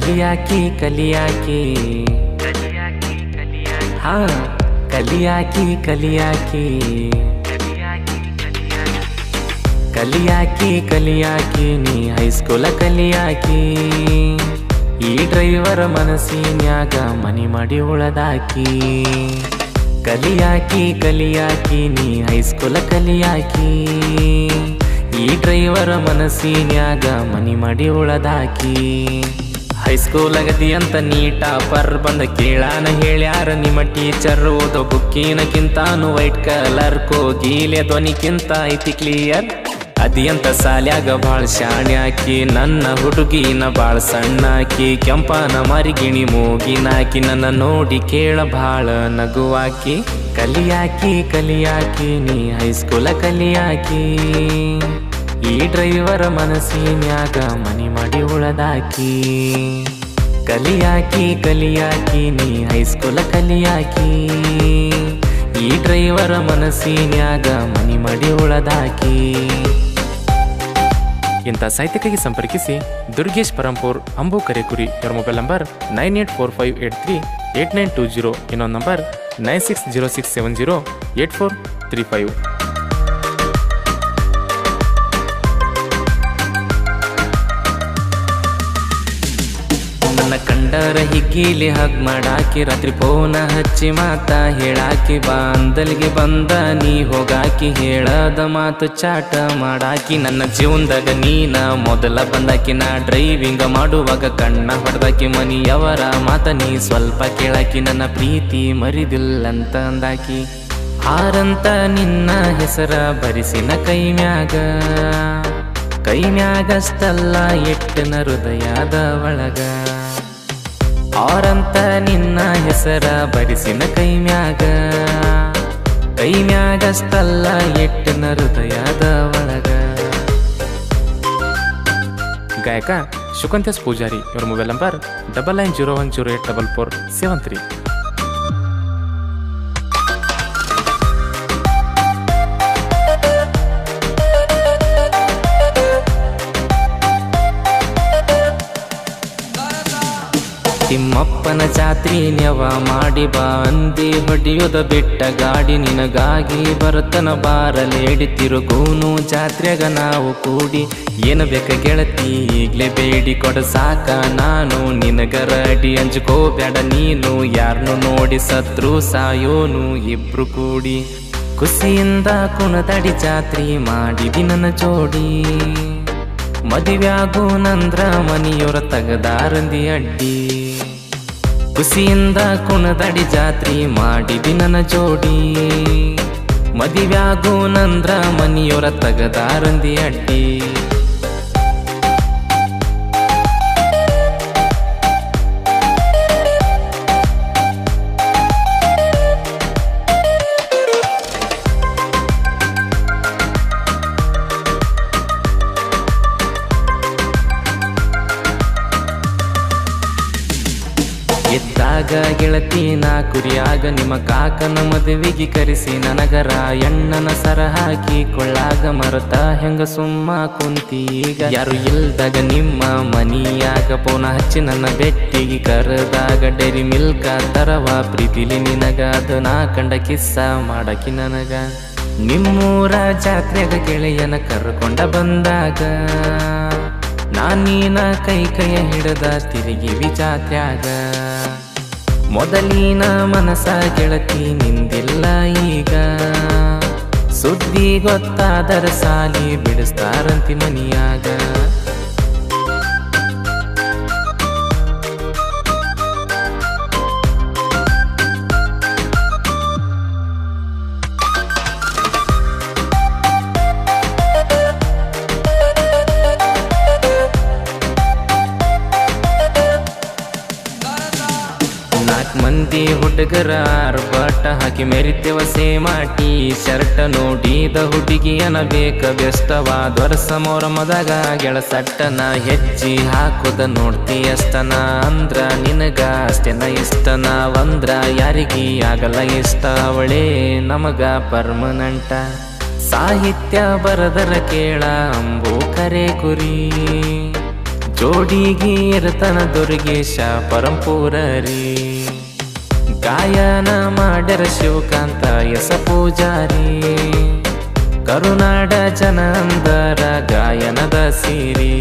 ಕಲಿಯಾಕಿ ಕಲಿಯಾಕಿ. ಹಾ, ಕಲಿಯಾಕಿ ಕಲಿಯಾಕಿ. ಕಲಿಯಾಕಿ ಕಲಿಯಾಕಿ, ನೀ ಹೈಸ್ಕೂಲ ಕಲಿಯಾಕಿ. ಈ ಡ್ರೈವರ್ ಮನಸ್ಸಿನ್ಯಾಗ ಮನಿ ಮಾಡಿ ಉಳದಾಕಿ. ಕಲಿಯಾಕಿ ಕಲಿಯಾಕಿ, ನೀ ಹೈಸ್ಕೂಲ ಕಲಿಯಾಕಿ. ಈ ಡ್ರೈವರ್ ಮನಸ್ಸಿನ್ಯಾಗ ಮನಿ ಮಾಡಿ ಉಳದಾಕಿ. ಹೈಸ್ಕೂಲ್ ಅಗದಿ ಅಂತ ನೀಟ ಪರ್ ಬಂದ ಕೇಳಾನ ಹೇಳ್ಯಾರ ನಿಮ್ಮ ಟೀಚರ್ ಓದೋ ಬುಕ್ಕಿನಕ್ಕಿಂತಾನು ವೈಟ್ ಕಲರ್ ಕೋಗಿಲೆ ಧ್ವನಿಕ್ಕಿಂತ ಐತಿ ಕ್ಲಿಯರ್. ಅದಿಯಂತ ಸಾಲ್ಯಾಗ ಬಾಳ ಶಾಣ್ಯಾಕಿ ನನ್ನ ಹುಡುಗಿನ ಬಾಳ ಸಣ್ಣಾಕಿ ಕೆಂಪನ ಮರಿಗಿಣಿ ಮೂಗಿನಾಕಿ ನನ್ನ ನೋಡಿ ಕೇಳ ಬಾಳ ನಗುವಾಕಿ, ಕಲಿಯಾಕಿ ಕಲಿಯಾಕಿ, ನೀ ಹೈಸ್ಕೂಲ ಕಲಿಯಾಕಿ. ಈ ಡ್ರೈವರ್ ಮನಸ್ಸಿನ್ಯಾಗ ಮನಿ ಮಾಡಿ ಉಳದಾಕಿ. ಕಲಿಯಾಕಿ ಕಲಿಯಾಕಿ, ನೀ ಹೈಸ್ಕೂಲ ಕಲಿಯಾಕಿ. ಈ ಡ್ರೈವರ್ ಮನಸ್ಸಿನ್ಯಾಗ ಮನಿ ಮಾಡಿ ಉಳದಾಕಿ. ಇಂಥ ಸಾಹಿತ್ಯಕ್ಕಾಗಿ ಸಂಪರ್ಕಿಸಿ ದುರ್ಗೇಶ್ ಪರಂಪೂರ್, ಅಂಬು ಕರೆಕುರಿ ಇವರ mobile number nine eight four five eight three eight nine two zero ಇನ್ನೊಂದು number nine six zero six seven zero eight four three five. ಕಂಡರ ಹಿಗ್ಗಿಲಿ ಹಗ್ ಮಾಡಾಕಿ, ರಾತ್ರಿ ಪೋನ ಹಚ್ಚಿ ಮಾತ ಹೇಳಾಕಿ ಬಾಂದಲ್ಗೆ ಬಂದ ನೀ ಹೋಗಾಕಿ, ಹೇಳದ ಮಾತು ಚಾಟ ಮಾಡಾಕಿ, ನನ್ನ ಜೀವನದಾಗ ನೀನ ಮೊದಲ ಬಂದಾಕಿ, ನಾ ಡ್ರೈವಿಂಗ್ ಮಾಡುವಾಗ ಕಣ್ಣ ಹೊಡೆದಾಕಿ, ಮನಿಯವರ ಮಾತ ನೀ ಸ್ವಲ್ಪ ಕೇಳಾಕಿ, ನನ್ನ ಪ್ರೀತಿ ಮರಿದಿಲ್ಲಂತ ಅಂದಾಕಿ ಆರಂತ ನಿನ್ನ ಹೆಸರ ಬರಿಸಿನ ಕೈ ಮ್ಯಾಗ, ಕೈ ಮ್ಯಾಗಷ್ಟಲ್ಲ, ಎಟ್ಟನ ಹೃದಯದ ಒಳಗ. ಆರಂತ ನಿನ್ನ ಹೆಸರ ಬರಿಸಿನ ಕೈ ಮ್ಯಾಗ ಕೈ ಮ್ಯಾಗಷ್ಟಲ್ಲ ಎಟ್ಟಿನ ಹೃದಯದ ಒಳಗ. ಗಾಯಕ ಶುಕಂತೇಶ್ ಪೂಜಾರಿ, ಇವರ mobile number double nine zero one zero eight double four seven three ತಿಮ್ಮಪ್ಪನ ಜಾತ್ರಿ ನೆವ ಮಾಡಿ ಬಾ ಅಂದಿ ಹೊಡಿಯೋದ ಬಿಟ್ಟ ಗಾಡಿ ನಿನಗಾಗಿ ಬರುತ್ತನ ಬಾರಲೇಡಿ ತಿರುಗೂನು ಜಾತ್ರೆಗ ನಾವು ಕೂಡಿ. ಏನು ಬೇಕ ಗೆಳತಿ, ಈಗ್ಲೇ ಬೇಡಿ ಕೊಡ ಸಾಕ. ನಾನು ನಿನಗರಡಿ ಅಂಜುಕೋಬೇಡ ನೀನು ಯಾರನ್ನು ನೋಡಿ ಸತ್ರು ಸಾಯೋನು ಇಬ್ರು ಕೂಡಿ. ಖುಷಿಯಿಂದ ಕುಣದಡಿ ಜಾತ್ರಿ ಮಾಡಿದಿ ನನ್ನ ಜೋಡಿ. ಮದುವೆ ಆಗೋ ನಂದ್ರ ಮನಿಯೊರ ತಗದಾರಂದಿ ಅಡ್ಡಿ. ಖುಷಿಯಿಂದ ಕುಣದಡಿ ಜಾತ್ರಿ ಮಾಡಿದಿ ನನ್ನ ಜೋಡಿ. ಮದಿವ್ಯಾಗೂ ನಂದ್ರ ಮನಿಯೊರ ತಗದಾರಂದಿ ಅಡ್ಡಿ ಎದ್ದಾಗ ಗೆಳತಿ ನಾ ಕುರಿಯಾಗ, ನಿಮ್ಮ ಕಾಕನ ಮದುವಿಗೆ ಕರೆಸಿ ನನಗರ ಎಣ್ಣನ ಸರ ಹಾಕಿ ಕೊಳ್ಳಾಗ ಮರತ ಹೆಂಗ ಸುಮ್ಮ ಕುಂತಿ ಯಾರು ಇಲ್ದಾಗ ನಿಮ್ಮ ಮನಿಯಾಗ ಪೋನ ಹಚ್ಚಿ ನನ್ನ ಬೆಟ್ಟಿಗೆ ಕರೆದಾಗ, ಡೈರಿ ಮಿಲ್ಕ ತರವ ಪ್ರೀತಿಲಿ ನಿನಗ ಅದು ನಾ ಕಂಡ ಕಿಸ್ಸ ಮಾಡಕಿ ನನಗ. ನಿಮ್ಮೂರ ಜಾತ್ರೆಗ ಗೆಳೆಯನ ಕರ್ಕೊಂಡ ಬಂದಾಗ ನಾನೀನ ಕೈ ಕೈಯ ಹಿಡದ ತಿರುಗಿ ಜಾತ್ಯಾಗ ಮೊದಲಿನ ಮನಸ ಗೆಳತಿ ನಿಂದಿಲ್ಲ ಈಗ. ಸುದ್ದಿ ಗೊತ್ತಾದರ ಸಾಲಿ ಬಿಡಿಸ್ತಾರಂತಿ ಮನಿಯಾಗ. ನಾಲ್ಕು ಮಂದಿ ಹುಡುಗರ ಅರ್ಬಾಟ ಹಾಕಿ ಮೆರಿತೇವ ಸೇಮಾಟಿ ಶರ್ಟ್ ನೋಡಿದ ಹುಡುಗಿಯನ ಬೇಕ ವ್ಯಸ್ತವ ವರ್ಷ ಮೊರಮದಾಗ ಗೆಳಸಟ್ಟನ ಹೆಜ್ಜಿ ಹಾಕುದ ನೋಡ್ತಿ ಅಸ್ತನ ಅಂದ್ರ ನಿನಗ ಅಷ್ಟೆನ ಇಷ್ಟನ? ಒಂದ್ರ ಯಾರಿಗಿ ಆಗಲ್ಲ ಇಷ್ಟ ಅವಳೇ ನಮಗ ಪರ್ಮನೆಂಟ. ಸಾಹಿತ್ಯ ಬರದರ ಕೇಳ ಅಂಬೋ ಕರೆ ಕುರಿ. ಜೋಡಿಗೆ ಇರತನ ದುರ್ಗೇಶ ಪರಂಪೂರರಿ. ಗಾಯನ ಮಾಡ್ಯರ ಶಿವಕಾಂತ ಎಸ ಪೂಜಾರಿ ಕರುನಾಡ ಜನ ಅಂದರ ಗಾಯನದ ಸಿರಿ.